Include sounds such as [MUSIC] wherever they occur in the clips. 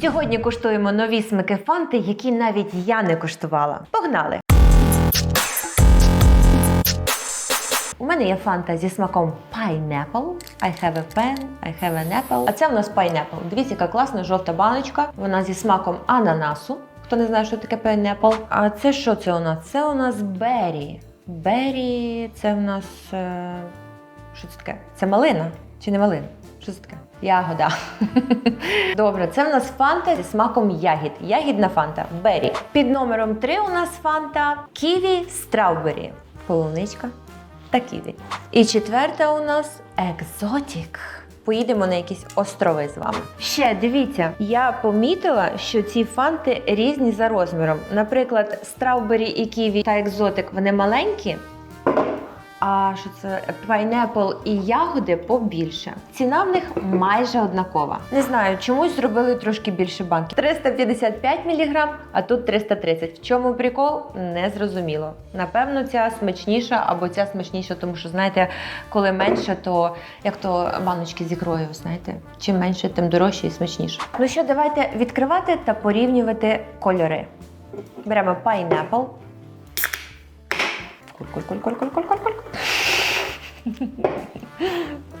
Сьогодні куштуємо нові смаки фанти, які навіть я не куштувала. Погнали! У мене є фанта зі смаком pineapple. I have a pen, I have an apple. А це в нас pineapple. Дивіться, яка класна жовта баночка. Вона зі смаком ананасу. Хто не знає, що таке pineapple. А це що це у нас? Це у нас berry. Berry, це у нас. Е... Що це таке? Це малина чи не малина? Що це таке? Ягода. Добре, це в нас фанта зі смаком ягід. Ягідна фанта. Бері. Під номером 3 у нас фанта ківі страубері. Полуничка та ківі. І четверта у нас екзотік. Поїдемо на якісь острови з вами. Ще дивіться, я помітила, що ці фанти різні за розміром. Наприклад, страубері і ківі та екзотик вони маленькі. А що це пайнепл і ягоди побільше. Ціна в них майже однакова. Не знаю, чомусь зробили трошки більше банки. 355 мг, а тут 330. В чому прикол? Не зрозуміло. Напевно, ця смачніша або ця смачніша, тому що знаєте, коли менше, то як то баночки з ікрою, знаєте, чим менше, тим дорожче і смачніше. Ну що, давайте відкривати та порівнювати кольори. Беремо пайнепл. Куль-куль-куль-куль-куль-куль-куль.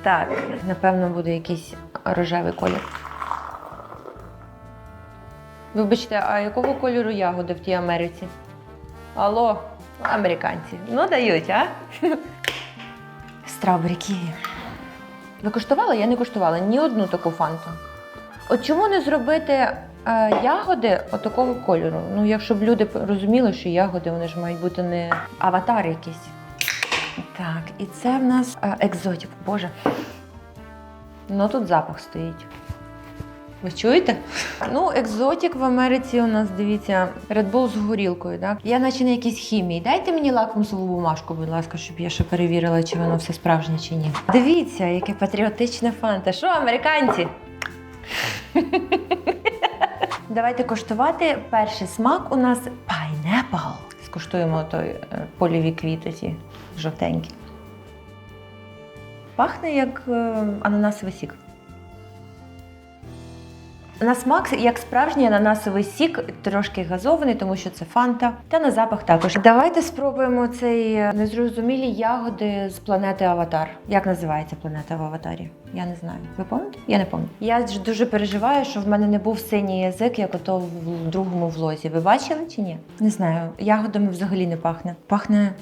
Так, напевно, буде якийсь рожевий колір. Вибачте, а якого кольору ягоди в тій Америці? Алло, американці. Ну дають, а? Стравбері ківі. Ви куштували? Я не куштувала ні одну таку фанту. От чому не зробити е, ягоди отакого кольору? Ну, якщо б люди розуміли, що ягоди вони ж мають бути не аватар якийсь. Так, і це в нас е, екзотик. Боже. Ну тут запах стоїть. Ви чуєте? Ну, екзотик в Америці у нас, дивіться, Red Bull з горілкою, так? Я наче на якійсь хімії. Дайте мені лакмусову бумажку, будь ласка, щоб я ще перевірила, чи воно все справжнє чи ні. Дивіться, яке патріотичне фанта. Що, американці? [LAUGHS] Давайте коштувати. Перший смак у нас pineapple. Скуштуємо той е, польові квіти, жовтенькі. Пахне як е, ананасовий сік. На смак як справжній ананасовий сік, трошки газований, тому що це фанта. Та на запах також. Давайте спробуємо цей е, незрозумілі ягоди з планети Аватар. Як називається планета в Аватарі? Я не знаю. Ви пам'ятаєте? Я не пам'ятаю. Я ж дуже переживаю, що в мене не був синій язик, як ото в другому влозі. Ви бачили чи ні? Не знаю. Ягодами взагалі не пахне. Пахне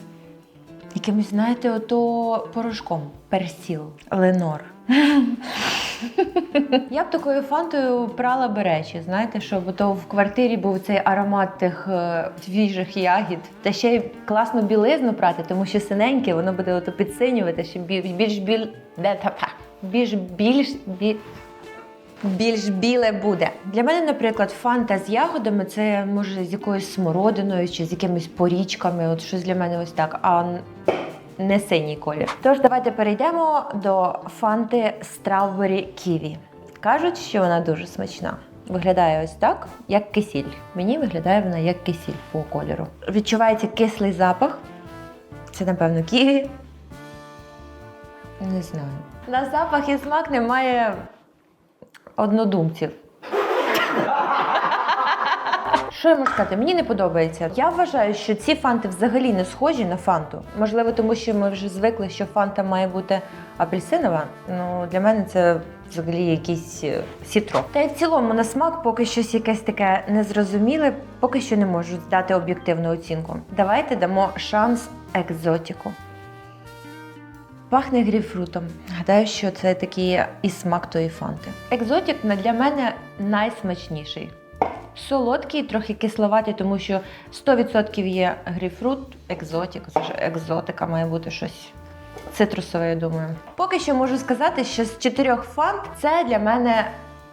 якимось, знаєте, ото порошком. Персіл, ленор. [LAUGHS] Я б такою фантою прала би речі, знаєте, щоб то в квартирі був цей аромат тих е, свіжих ягід. Та ще й класно білизну прати, тому що синеньке, воно буде ото підсинювати, ще більш більш біль... більш більш біль... Більш біле буде. Для мене, наприклад, фанта з ягодами це може з якоюсь смородиною чи з якимись порічками. От щось для мене ось так. А не синій колір. Тож давайте перейдемо до фанти Strawberry Kiwi. Кажуть, що вона дуже смачна. Виглядає ось так, як кисіль. Мені виглядає вона як кисіль по кольору. Відчувається кислий запах. Це, напевно, ківі. Не знаю. На запах і смак немає однодумців. Що я можу сказати? Мені не подобається. Я вважаю, що ці фанти взагалі не схожі на фанту. Можливо, тому що ми вже звикли, що фанта має бути апельсинова. Ну для мене це взагалі якийсь е, сітро. Та й в цілому на смак поки щось якесь таке незрозуміле, поки що не можу дати об'єктивну оцінку. Давайте дамо шанс екзотіку. Пахне грейпфрутом. Гадаю, що це такий і смак тої фанти. Екзотік для мене найсмачніший. Солодкий, трохи кисловатий, тому що 100% є грейпфрут, екзотик. Це ж екзотика має бути щось цитрусове, я думаю. Поки що можу сказати, що з чотирьох фант це для мене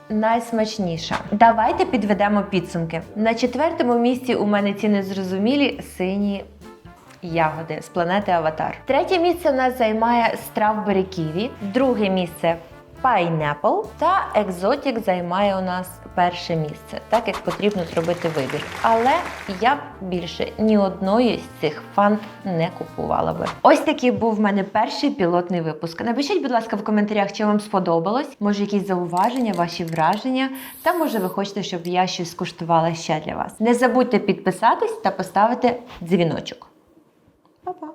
найсмачніша. Давайте підведемо підсумки. На четвертому місці у мене ці незрозумілі сині ягоди з планети Аватар. Третє місце у нас займає Strawberry Kiwi. Друге місце Pineapple та Exotic займає у нас перше місце, так як потрібно зробити вибір. Але я б більше ні одної з цих фант не купувала би. Ось такий був в мене перший пілотний випуск. Напишіть, будь ласка, в коментарях, чи вам сподобалось. Може, якісь зауваження, ваші враження, та може ви хочете, щоб я щось скуштувала ще для вас. Не забудьте підписатись та поставити дзвіночок. Па-па!